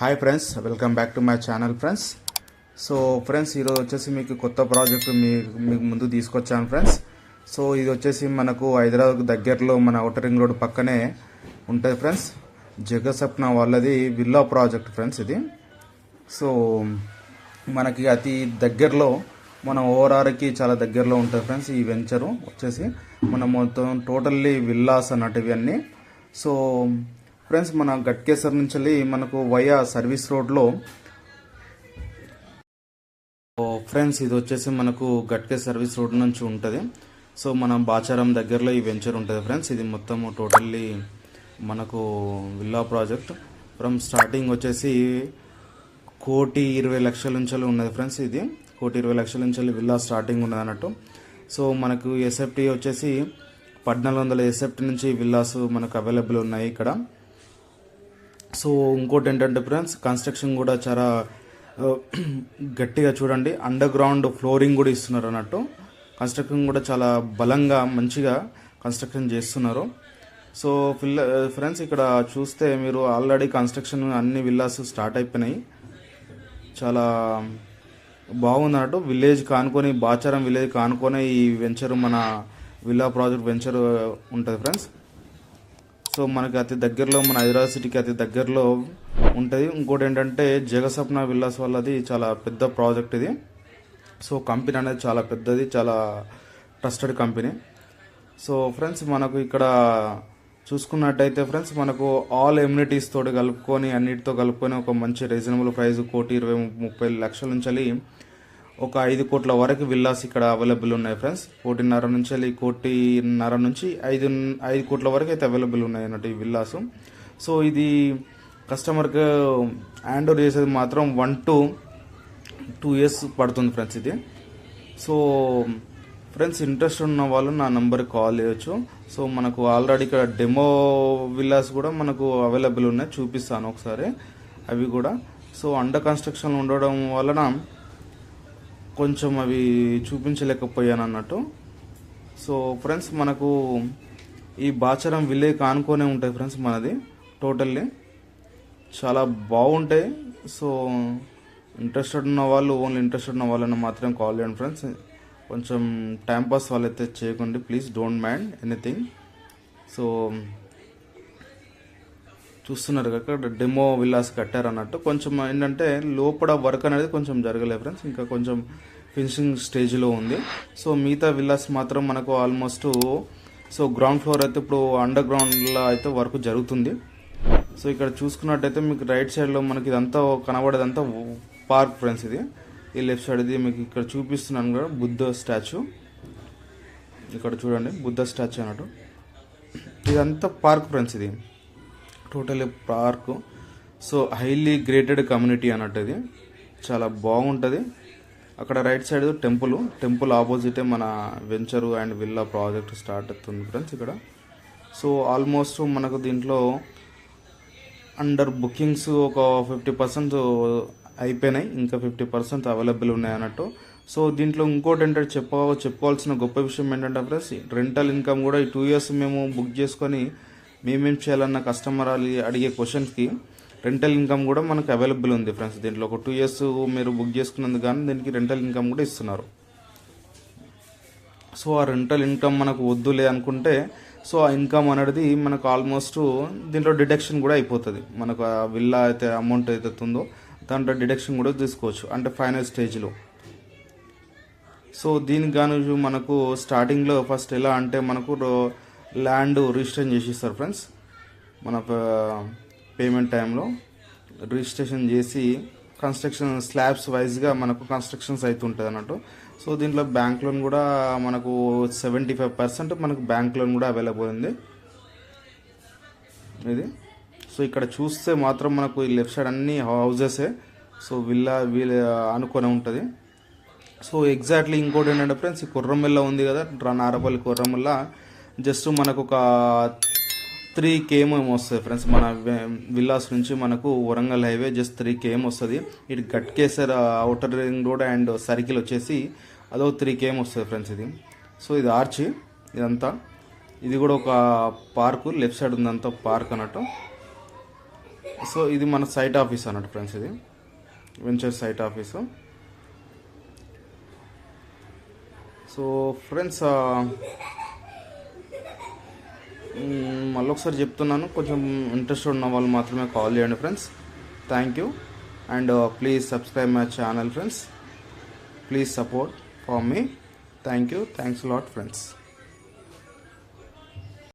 Hi friends welcome back to my channel friends so friends ఈరోజు వచ్చేసి మీకు కొత్త ప్రాజెక్ట్ మీ మీకు ముందు తీసుకొచ్చాను ఫ్రెండ్స్ సో ఇది వచ్చేసి మనకు హైదరాబాద్ దగ్గరలో మన అవుటర్ రింగ్ రోడ్ పక్కనే ఉంటుంది ఫ్రెండ్స్ జగసప్న వాళ్ళది విల్లా ప్రాజెక్ట్ ఫ్రెండ్స్ ఇది. సో మనకి అతి దగ్గరలో మన ఓఆర్ఆర్కి చాలా దగ్గరలో ఉంటుంది ఫ్రెండ్స్ ఈ వెంచరు వచ్చేసి. మనం మొత్తం టోటల్లీ విల్లాస్ అన్నట్టు ఇవన్నీ. సో ఫ్రెండ్స్ మన గట్కేసర్ నుంచి వెళ్ళి మనకు వయా సర్వీస్ రోడ్లో. ఫ్రెండ్స్ ఇది వచ్చేసి మనకు గట్కే సర్వీస్ రోడ్ నుంచి ఉంటుంది. సో మన బాచారం దగ్గరలో ఈ వెంచర్ ఉంటుంది ఫ్రెండ్స్. ఇది మొత్తం టోటల్లీ మనకు విల్లా ప్రాజెక్ట్. ఫ్రమ్ స్టార్టింగ్ వచ్చేసి కోటి ఇరవై లక్షల నుంచి ఉన్నది ఫ్రెండ్స్ ఇది. కోటి ఇరవై లక్షల నుంచి విల్లా స్టార్టింగ్ ఉన్నది అన్నట్టు. సో మనకు ఎస్ఎఫ్టీ వచ్చేసి పద్నాలుగు వందల ఎస్ఎఫ్టీ నుంచి విల్లాస్ మనకు అవైలబుల్ ఉన్నాయి ఇక్కడ. సో ఇంకోటి ఏంటంటే ఫ్రెండ్స్ కన్స్ట్రక్షన్ కూడా చాలా గట్టిగా చూడండి. అండర్ గ్రౌండ్ ఫ్లోరింగ్ కూడా ఇస్తున్నారు అన్నట్టు. కన్స్ట్రక్షన్ కూడా చాలా బలంగా మంచిగా కన్స్ట్రక్షన్ చేస్తున్నారు. సో ఫిల్ ఫ్రెండ్స్ ఇక్కడ చూస్తే మీరు ఆల్రెడీ కన్స్ట్రక్షన్ అన్ని విల్లాస్ స్టార్ట్ అయిపోయినాయి. చాలా బాగుందన్నట్టు విలేజ్ కానుకొని బాచారం విలేజ్ కానుకొని ఈ వెంచర్ మన విల్లా ప్రాజెక్ట్ వెంచర్ ఉంటుంది ఫ్రెండ్స్ సో మనకి అతి దగ్గరలో మన హైదరాబాద్ సిటీకి అతి దగ్గరలో ఉంటుంది. ఇంకోటి ఏంటంటే జగసప్న విల్లాస్ వాళ్ళది చాలా పెద్ద ప్రాజెక్ట్ ఇది. సో కంపెనీ అనేది చాలా పెద్దది చాలా ట్రస్టెడ్ కంపెనీ. సో ఫ్రెండ్స్ మనకు ఇక్కడ చూసుకున్నట్టయితే ఫ్రెండ్స్ మనకు ఆల్ ఎమ్యూనిటీస్ తోటి కలుపుకొని అన్నిటితో కలుపుకొని ఒక మంచి రీజనబుల్ ప్రైస్ కోటి ఇరవై ముప్పై లక్షల నుంచి వెళ్ళి ఒక ఐదు కోట్ల వరకు విల్లాస్ ఇక్కడ అవైలబుల్ ఉన్నాయి ఫ్రెండ్స్. కోటిన్నర నుంచి వెళ్ళి కోటిన్నర నుంచి ఐదు ఐదు కోట్ల వరకు అయితే అవైలబుల్ ఉన్నాయి అన్నట్టు ఈ విల్లాస్. సో ఇది కస్టమర్కి హ్యాండ్ ఓవర్ చేసేది మాత్రం వన్ టు టూ ఇయర్స్ పడుతుంది ఫ్రెండ్స్ ఇది. సో ఫ్రెండ్స్ ఇంట్రెస్ట్ ఉన్న వాళ్ళు నా నెంబర్కి కాల్ చేయొచ్చు. సో మనకు ఆల్రెడీ ఇక్కడ డెమో విల్లాస్ కూడా మనకు అవైలబుల్ ఉన్నాయి. చూపిస్తాను ఒకసారి. అవి కూడా. సో అండర్ కన్స్ట్రక్షన్ ఉండడం వలన కొంచెం అవి చూపించలేకపోయాను అన్నట్టు. సో ఫ్రెండ్స్ మనకు ఈ బాచరం విలేజ్ ఆనుకొనే ఉంటాయి ఫ్రెండ్స్ మనది టోటల్లీ. చాలా బాగుంటాయి. సో ఇంట్రెస్టెడ్ ఉన్న వాళ్ళు ఓన్లీ ఇంట్రెస్టెడ్ ఉన్న వాళ్ళని మాత్రం కాల్ చేయండి ఫ్రెండ్స్. కొంచెం టైంపాస్ వాళ్ళైతే చేయకండి please don't mind anything. So చూస్తున్నారు కదా డెమో విల్లాస్ కట్టారు అన్నట్టు కొంచెం ఏంటంటే లోపల వర్క్ అనేది కొంచెం జరగలేదు ఫ్రెండ్స్ ఇంకా కొంచెం ఫినిషింగ్ స్టేజ్లో ఉంది. సో మిగతా విల్లాస్ మాత్రం మనకు ఆల్మోస్ట్ సో గ్రౌండ్ ఫ్లోర్ అయితే ఇప్పుడు అండర్ గ్రౌండ్లో అయితే వర్క్ జరుగుతుంది. సో ఇక్కడ చూసుకున్నట్టయితే మీకు రైట్ సైడ్లో మనకి ఇదంతా కనబడేదంతా పార్క్ ఫ్రెండ్స్ ఇది. ఈ లెఫ్ట్ సైడ్ ఇది మీకు ఇక్కడ చూపిస్తున్నాను కూడా బుద్ధ స్టాచ్యూ ఇక్కడ చూడండి బుద్ధ స్టాచ్యూ అన్నట్టు. ఇదంతా పార్క్ ఫ్రెండ్స్ ఇది. Total park. So highly gated community అన్నట్టు ఇది చాలా బాగుంటుంది. అక్కడ రైట్ సైడ్ టెంపుల్ టెంపుల్ ఆపోజిటే మన venture and villa project start అవుతుంది ఫ్రెండ్స్ ఇక్కడ. సో ఆల్మోస్ట్ మనకు దీంట్లో అండర్ బుకింగ్స్ ఒక ఫిఫ్టీ పర్సెంట్ అయిపోయినాయి. ఇంకా ఫిఫ్టీ పర్సెంట్ అవైలబుల్ ఉన్నాయి అన్నట్టు. సో దీంట్లో ఇంకోటి ఏంటంటే చెప్ప చెప్పుకోవాల్సిన గొప్ప విషయం ఏంటంటే ఫ్రెండ్స్ రెంటల్ ఇన్కమ్ కూడా ఈ టూ ఇయర్స్ మేము బుక్ చేసుకొని మేమేం చేయాలన్న కస్టమర్ అడిగే క్వశ్చన్స్కి రెంటల్ ఇన్కమ్ కూడా మనకు అవైలబుల్ ఉంది ఫ్రెండ్స్. దీంట్లో ఒక టూ ఇయర్స్ మీరు బుక్ చేసుకున్నందుకు కానీ దీనికి రెంటల్ ఇన్కమ్ కూడా ఇస్తున్నారు. సో ఆ రెంటల్ ఇన్కమ్ మనకు వద్దులే అనుకుంటే సో ఆ ఇన్కమ్ అనేది మనకు ఆల్మోస్ట్ దీంట్లో డిడక్షన్ కూడా అయిపోతుంది. మనకు ఆ విల్లా అయితే అమౌంట్ అయితే ఉందో దాంట్లో డిడక్షన్ కూడా తీసుకోవచ్చు. అంటే ఫైనల్ స్టేజ్లో. సో దీనికి గాను మనకు స్టార్టింగ్లో ఫస్ట్ ఎలా అంటే మనకు రో- ల్యాండ్ రిజిస్ట్రేషన్ చేసిస్తారు ఫ్రెండ్స్. మన పేమెంట్ టైంలో రిజిస్ట్రేషన్ చేసి కన్స్ట్రక్షన్ స్లాబ్స్ వైజ్గా మనకు కన్స్ట్రక్షన్స్ అవుతుంటుంది అన్నట్టు. సో దీంట్లో బ్యాంక్ లోన్ కూడా మనకు సెవెంటీ ఫైవ్ పర్సెంట్ మనకు బ్యాంక్ లోన్ కూడా అవైలబుల్ ఉంది. ఇది. సో ఇక్కడ చూస్తే మాత్రం మనకు ఈ లెఫ్ట్ సైడ్ అన్ని హౌజెసే. సో విల్లా వీళ్ళ అనుకొని ఉంటుంది. సో ఎగ్జాక్ట్లీ ఇంకోటి ఏంటంటే ఫ్రెండ్స్ ఈ కుర్రమిల్ల ఉంది కదా నారపల్లి కుర్రమిల్ల. జస్ట్ మనకు ఒక త్రీ కేఎం వస్తుంది ఫ్రెండ్స్. మన విల్లాస్ నుంచి మనకు Warangal highway just three KM వస్తుంది. ఇటు Ghatkesar outer ring road and circle వచ్చేసి అదో త్రీ కేఎం వస్తుంది ఫ్రెండ్స్ ఇది. సో ఇది ఆర్చి ఇదంతా. ఇది కూడా ఒక పార్కు లెఫ్ట్ సైడ్ ఉందంతా పార్క్ అన్నట్టు. సో ఇది మన సైట్ ఆఫీస్ అన్నట్టు ఫ్రెండ్స్ ఇది. Venture site office. So friends మళ్ళీ ఒకసారి చెప్తున్నాను. కొంచెం ఇంట్రెస్ట్ ఉన్న వాళ్ళు మాత్రమే కాల్ చేయండి friends. Thank you and please subscribe my channel friends please support for me thank you thanks lot friends